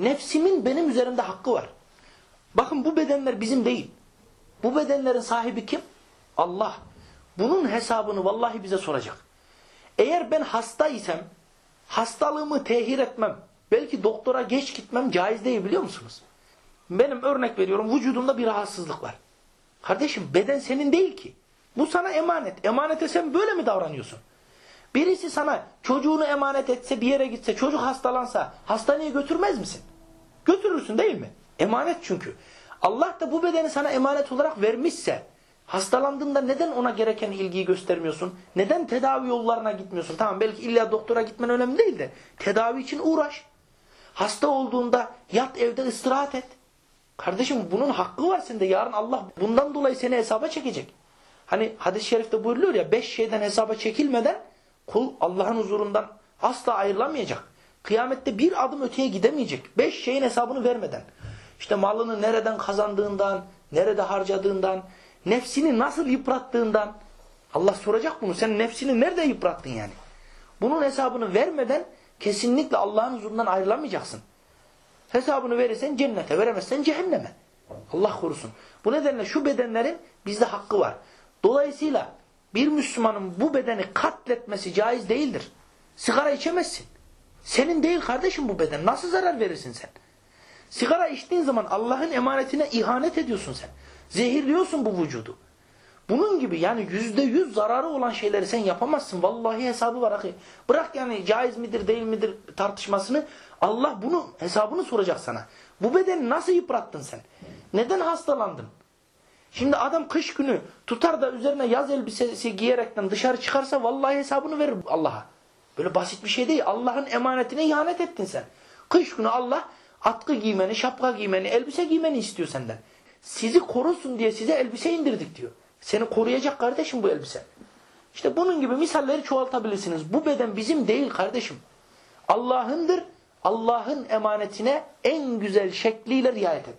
Nefsimin benim üzerimde hakkı var. Bakın bu bedenler bizim değil. Bu bedenlerin sahibi kim? Allah. Bunun hesabını vallahi bize soracak. Eğer ben hastaysam hastalığımı tehir etmem. Belki doktora geç gitmem caiz değil biliyor musunuz? Benim örnek veriyorum vücudumda bir rahatsızlık var. Kardeşim beden senin değil ki. Bu sana emanet. Emanete sen böyle mi davranıyorsun? Birisi sana çocuğunu emanet etse bir yere gitse çocuk hastalansa hastaneye götürmez misin? Götürürsün değil mi? Emanet çünkü. Allah da bu bedeni sana emanet olarak vermişse hastalandığında neden ona gereken ilgiyi göstermiyorsun? Neden tedavi yollarına gitmiyorsun? Tamam belki illa doktora gitmen önemli değil de tedavi için uğraş. Hasta olduğunda yat evde istirahat et. Kardeşim bunun hakkı var sende. Yarın Allah bundan dolayı seni hesaba çekecek. Hani hadis-i şerifte buyuruluyor ya beş şeyden hesaba çekilmeden kul Allah'ın huzurundan asla ayrılamayacak. Kıyamette bir adım öteye gidemeyecek. Beş şeyin hesabını vermeden. İşte malını nereden kazandığından, nerede harcadığından, nefsini nasıl yıprattığından. Allah soracak bunu. Sen nefsini nerede yıprattın yani? Bunun hesabını vermeden kesinlikle Allah'ın huzurundan ayrılamayacaksın. Hesabını verirsen cennete, veremezsen cehenneme. Allah korusun. Bu nedenle şu bedenlerin bizde hakkı var. Dolayısıyla bir Müslümanın bu bedeni katletmesi caiz değildir. Sigara içemezsin. Senin değil kardeşim bu beden. Nasıl zarar verirsin sen? Sigara içtiğin zaman Allah'ın emanetine ihanet ediyorsun sen. Zehirliyorsun bu vücudu. Bunun gibi yani yüzde yüz zararı olan şeyleri sen yapamazsın. Vallahi hesabı var. Bırak yani caiz midir değil midir tartışmasını. Allah bunu hesabını soracak sana. Bu bedeni nasıl yıprattın sen? Neden hastalandın? Şimdi adam kış günü tutar da üzerine yaz elbisesi giyerekten dışarı çıkarsa vallahi hesabını verir Allah'a. Böyle basit bir şey değil. Allah'ın emanetine ihanet ettin sen. Kış günü Allah atkı giymeni, şapka giymeni, elbise giymeni istiyor senden. Sizi korusun diye size elbise indirdik diyor. Seni koruyacak kardeşim bu elbise. İşte bunun gibi misalleri çoğaltabilirsiniz. Bu beden bizim değil kardeşim. Allah'ındır. Allah'ın emanetine en güzel şekliyle riayet et.